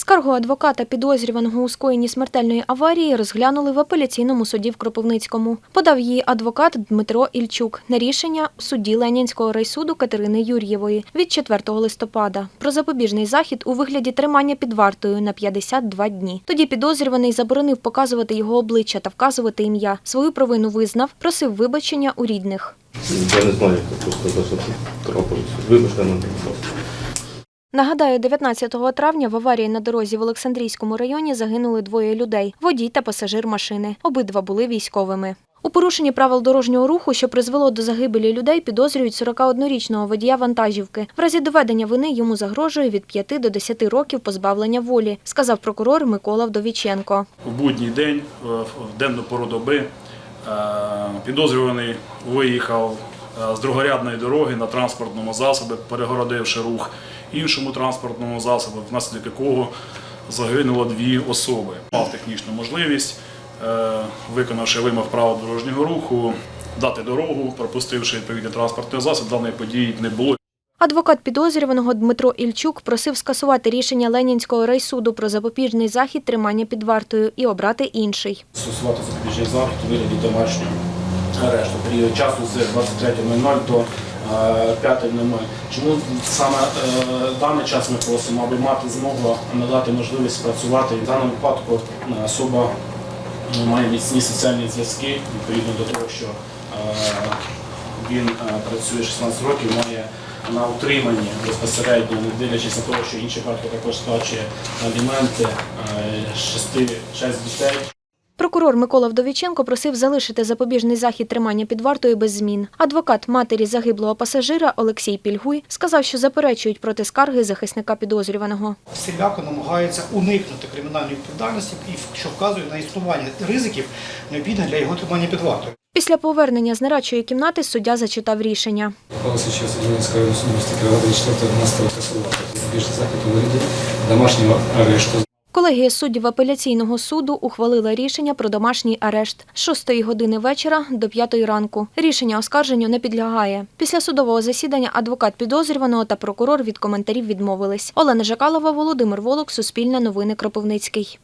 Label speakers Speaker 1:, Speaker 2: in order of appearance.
Speaker 1: Скаргу адвоката підозрюваного у скоєнні смертельної аварії розглянули в апеляційному суді в Кропивницькому. Подав її адвокат Дмитро Ільчук на рішення судді Ленінського райсуду Катерини Юр'євої від 4 листопада про запобіжний захід у вигляді тримання під вартою на 52 дні. Тоді підозрюваний заборонив показувати його обличчя та вказувати ім'я. Свою провину визнав, просив вибачення у рідних.
Speaker 2: Я не знаю, як просто трапилося. Вибачте ласка.
Speaker 1: Нагадаю, 19 травня в аварії на дорозі в Олександрійському районі загинули двоє людей – водій та пасажир машини. Обидва були військовими. У порушенні правил дорожнього руху, що призвело до загибелі людей, підозрюють 41-річного водія вантажівки. В разі доведення вини йому загрожує від 5 до 10 років позбавлення волі, сказав прокурор Микола Вдовіченко.
Speaker 3: В будній день, в денну пору доби, е, підозрюваний виїхав з другорядної дороги на транспортному засобі, перегородивши рух іншому транспортному засобу, внаслідок якого загинуло дві особи. Мав технічну можливість, е, виконавши вимог правил дорожнього руху, дати дорогу, пропустивши відповідний транспортний засіб, даної події не було.
Speaker 1: Адвокат підозрюваного Дмитро Ільчук просив скасувати рішення Ленінського райсуду про запобіжний захід тримання під вартою і обрати інший.
Speaker 4: стосувати запобіжний захід у вигляді домашнього арешту. Період часу з 23.00 до е, 5.00. Чому саме е, даний час ми просимо, аби мати змогу надати можливість працювати. В даному випадку е, особа е, має міцні соціальні зв'язки, відповідно до того, що е, він е, працює 16 років, має на утриманні безпосередньо, не дивлячись на те, що інший батько також сплачує аліменти, е, шести, шесть дітей.
Speaker 1: Прокурор Микола Вдовіченко просив залишити запобіжний захід тримання під вартою без змін. Адвокат матері загиблого пасажира Олексій Пільгуй сказав, що заперечують проти скарги захисника підозрюваного.
Speaker 5: всіляко намагається уникнути кримінальної відповідальності і що вказує на існування ризиків необхідних для його тримання під вартою.
Speaker 1: Після повернення з нарадчої кімнати суддя зачитав рішення.
Speaker 6: Сейчас районного міста Кіровограда 4 скасувати запобіжний захід у вигляді домашнього арешту.
Speaker 1: Колегія суддів апеляційного суду ухвалила рішення про домашній арешт з 6 години вечора до 5 ранку. Рішення оскарженню не підлягає. Після судового засідання адвокат підозрюваного та прокурор від коментарів відмовились. Олена Жакалова, Володимир Волок, Суспільне новини Кропивницький.